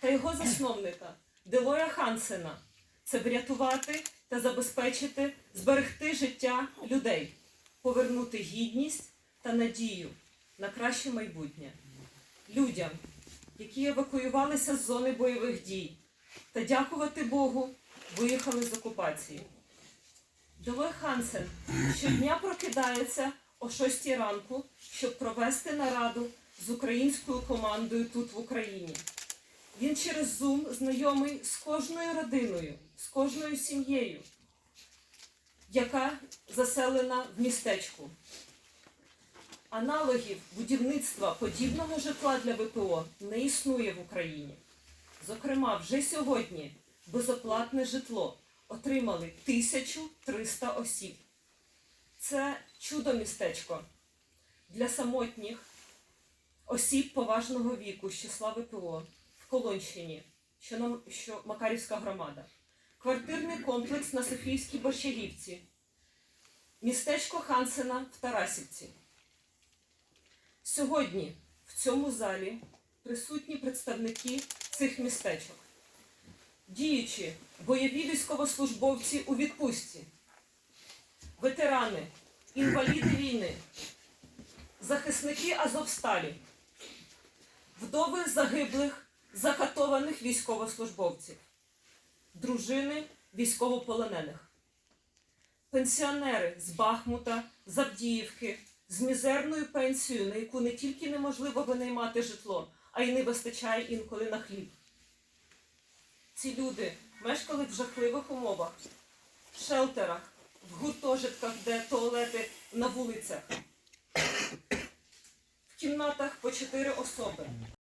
та його засновника Делоя Хансена це врятувати та забезпечити, зберегти життя людей, повернути гідність та надію на краще майбутнє людям, які евакуювалися з зони бойових дій, та дякувати Богу, виїхали з окупації. Делой Хансен щодня прокидається о 6 ранку, щоб провести нараду з українською командою тут в Україні. Він через Zoom знайомий з кожною родиною, з кожною сім'єю, яка заселена в містечку. Аналогів будівництва подібного житла для ВПО не існує в Україні. Зокрема, вже сьогодні безоплатне житло отримали 1300 осіб. Це чудо містечко для самотніх осіб поважного віку з числа ВПО Колонщині, що, що Макарівська громада, квартирний комплекс на Софійській Борщагівці, містечко Хансена в Тарасівці. Сьогодні в цьому залі присутні представники цих містечок, діючі бойові військовослужбовці у відпустці, ветерани, інваліди війни, захисники Азовсталі, вдови загиблих, закатованих військовослужбовців, дружини військовополонених, пенсіонери з Бахмута, з Авдіївки, з мізерною пенсією, на яку не тільки неможливо винаймати житло, а й не вистачає інколи на хліб. Ці люди мешкали в жахливих умовах, в шелтерах, в гуртожитках, де туалети на вулицях, в кімнатах по чотири особи.